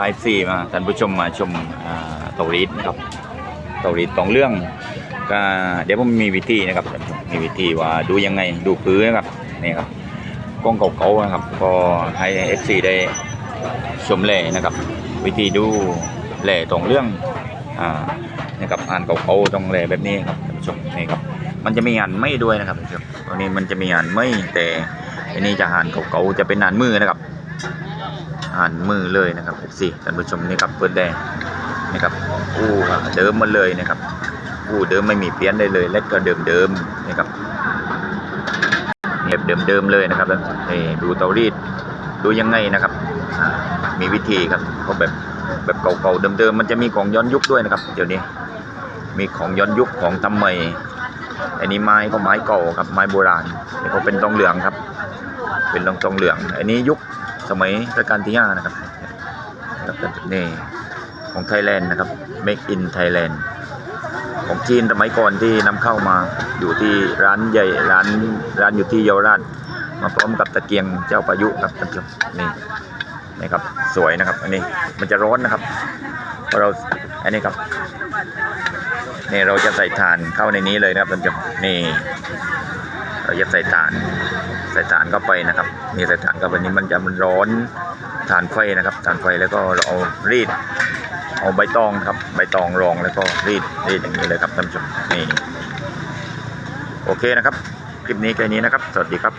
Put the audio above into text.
ไลฟ์ซีมาท่านผู้ชมมาชมเตารีดนะครับเตารีดตองเรื่องก็เดี๋ยวผมมีวิธีนะครับท่านผู้ชมมีวิธีว่าดูยังไงดูพื้นนะครับนี่ครับกล้องเก่าๆนะครับ ก็ให้เอฟซีได้ชมแหล่นะครับ วิธีดูแหล่ตรงเรื่องอ่านะครับอ่านเก่าๆตรงแหล่แบบนี้ครับท่านผู้ชมนี่ครับมันจะมีงานไม่ด้วยนะครับท่านผู้ชมตัวนี้มันจะมีงานไม่แต่อันนี้จะหานเก่าๆจะเป็นงานมือนะครับ อ่านมือเลยนะครับสิท่านผู้ชมนี่ครับเปิดแดงนี่ครับอู้เดิมมาเลยนะครับอู้เดิมไม่มีเปลี่ยนได้เลยเล็กก็เดิมเดิมนี่ครับเล็บเดิมเดิมเลยนะครับแล้วนี่ดูเตารีดดูยังไงนะครับ มีวิธีครับเขาแบบแบบเก่าๆเดิมๆมันจะมีของย้อนยุคด้วยนะครับ เดี๋ยวนี้มีของย้อนยุคของทำใหม่อันนี้ไม้ก็ไม้เก่าครับไม้โบราณนี่ก็เป็นทองเหลืองครับ เป็นทองทองเหลือง อันนี้ยุค สมัยรัชกาลที่ห้านะครับนี่ของไทยแลนด์นะครับ Make in Thailand ของจีนสมัยก่อนที่นำเข้ามาอยู่ที่ร้านใหญ่ร้านร้านอยู่ที่เยาวราชมาพร้อมกับตะเกียงเจ้าพายุครับท่านผู้ชมนี่นี่ครับสวยนะครับอันนี้มันจะร้อนนะครับเราะเราอันนี้ครับนี่เราจะใส่ถ่านเข้าในนี้เลยนะครับท่านผู้ชมนี่เราจะใส่ถ่าน ใส่ถ่านเข้าไปนะครับนี่ใส่ถ่านเข้าไปนี่มันจะมันร้อนถ่านไฟนะครับถ่านไฟแล้วก็เราเอารีด เอาใบตองครับใบตองรองแล้วก็รีดรีดอย่างนี้เลยครับท่านผู้ชมนี่โอเคนะครับ คลิปนี้แค่นี้นะครับ สวัสดีครับ